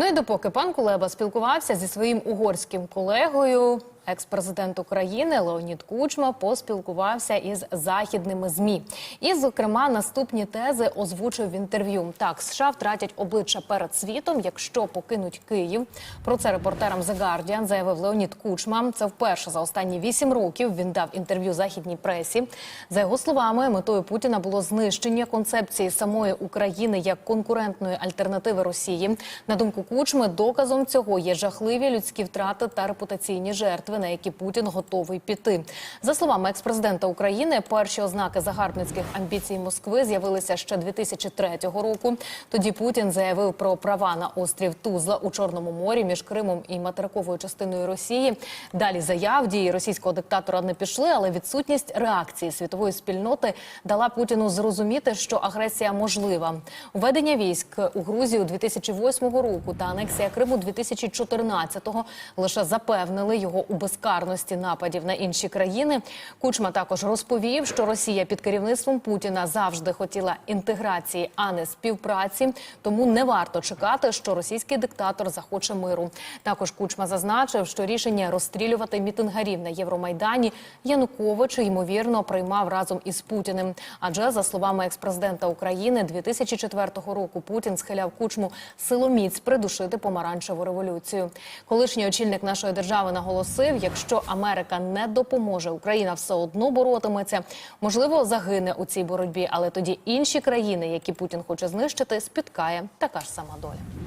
Ну і допоки пан Кулеба спілкувався зі своїм угорським колегою, екс-президент України Леонід Кучма поспілкувався із західними змі. І, зокрема, наступні тези озвучив в інтерв'ю. Так, США втратять обличчя перед світом, якщо покинуть Київ. Про це репортерам The Guardian заявив Леонід Кучма. Це вперше за останні вісім років він дав інтерв'ю західній пресі. За його словами, метою Путіна було знищення концепції самої України як конкурентної альтернативи Росії. На думку Кучми, доказом цього є жахливі людські втрати та репутаційні жертви, на які Путін готовий піти. За словами експрезидента України, перші ознаки загарбницьких амбіцій Москви з'явилися ще 2003 року. Тоді Путін заявив про права на острів Тузла у Чорному морі між Кримом і материковою частиною Росії. Далі заяв дії російського диктатора не пішли, але відсутність реакції світової спільноти дала Путіну зрозуміти, що агресія можлива. Введення військ у Грузію 2008 року та анексія Криму 2014-го лише запевнили його у безкарності нападів на інші країни. Кучма також розповів, що Росія під керівництвом Путіна завжди хотіла інтеграції, а не співпраці. Тому не варто чекати, що російський диктатор захоче миру. Також Кучма зазначив, що рішення розстрілювати мітингарів на Євромайдані Янукович ймовірно приймав разом із Путіним. Адже за словами експрезидента України 2004 року Путін схиляв Кучму силоміць придушити помаранчеву революцію. Колишній очільник нашої держави наголосив, якщо Америка не допоможе, Україна все одно боротиметься. Можливо, загине у цій боротьбі, але тоді інші країни, які Путін хоче знищити, спіткає така ж сама доля.